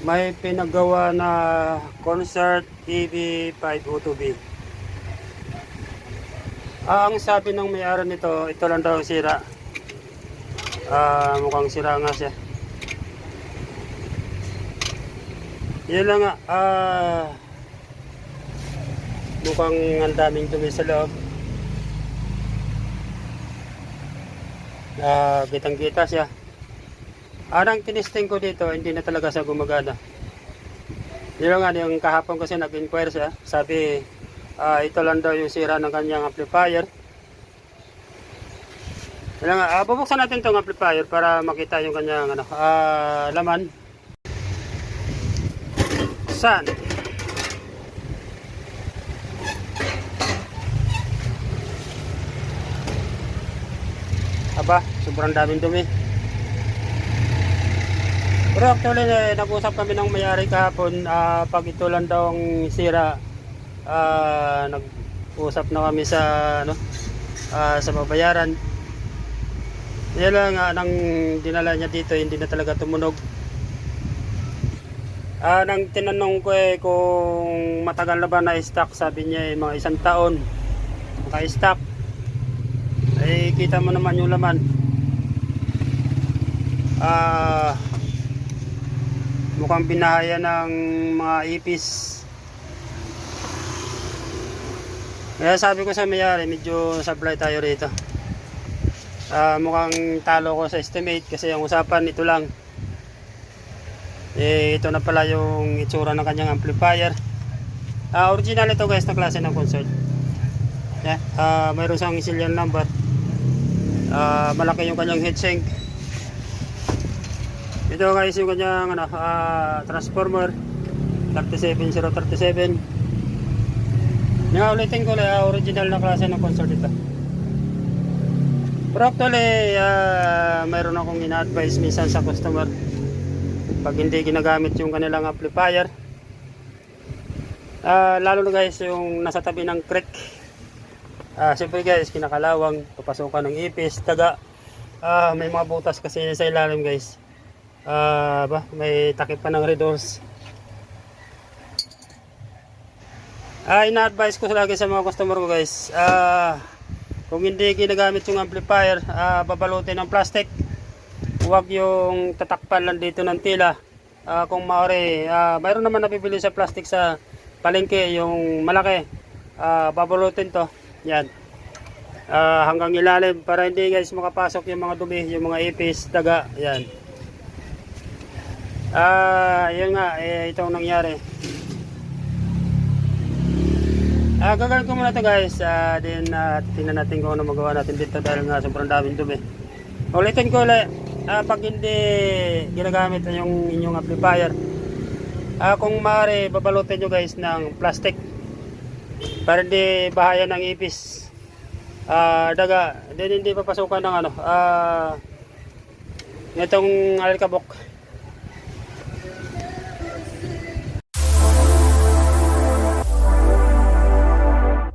may pinagawa na concert TV 502B. Ah, ang sabi ng may-ari nito, ito lang daw sira. Ah, mukhang sira nga siya. Yun lang nga, ah, mukhang ang daming dumi sa loob. Ah, kitang-kita siya. Anang tinisting ko dito, hindi na talaga siya gumagana. Yun nga, yung kahapon kasi nag-inquire siya. Sabi, ah, ito lang daw yung sira ng kanyang amplifier. Yun nga, ah, bubuksan natin tong amplifier para makita yung kanyang ano, ah, laman. Saan? Aba, sobrang daming dumi. Pero actually, eh, nag-usap kami ng mayari kahapon, ah, pag ito lang daw ang sira, ah, nag-usap na kami sa, ano, ah, sa babayaran. Yan lang nga, nang dinala niya dito, hindi na talaga tumunog. Ah, nang tinanong ko eh kung matagal na ba na-stock, sabi niya eh, mga isang taon naka-stock. Eh, kita mo naman yung laman. Ah, mukhang binahaya ng mga ipis. Kaya sabi ko sa mayari, medyo sablay tayo rito. Ah, mukhang talo ko sa estimate kasi ang usapan ito lang. Eh, ito na pala yung itsura ng kanyang amplifier. Ah, original ito guys na klase ng console. Yeah, ah, mayroon siyang serial number. Ah, malaki yung kanyang heatsink. Ito guys yung kanyang ano, ah, transformer 37037. Nga ulitin ko lang, ah, original na klase ng console ito. Pero actually, ah, mayroon akong ina-advise minsan sa customer pag hindi ginagamit yung kanilang amplifier. Ah, lalo na guys yung nasa tabi ng creek. Ah, siyempre guys, kinakalawang, papasukan ng ipis, taga. Ah, may mga butas kasi sa ilalim guys. Ah, ba, may takip pa ng redoors. Ah, ina-advise ko lagi sa mga customer ko guys. Ah, kung hindi ginagamit yung amplifier, ah, babalutin ng plastic. Huwag yung tatakpan lang dito ng tila. Ah, kung maaari, ah, mayroon naman nabibili sa plastic sa palengke, yung malaki. Ah, babalutin to. Yan. Ah, hanggang ilalim para hindi guys makapasok yung mga dumi, yung mga ipis, daga. Yan. Ah, yun nga, eh, itong nangyari. Ah, gagawin ko muna to guys. Ah, din ah, tingnan natin kung ano magawa natin dito dahil nga sobrang daming dumi. Ulitin ko ulit. Ah, pag hindi ginagamit yung inyong amplifier, ah, kung maaari, babalutin nyo guys ng plastic para hindi bahaya ng ipis. Ah, daga, din hindi papasukan ng ano, ah, itong alikabok.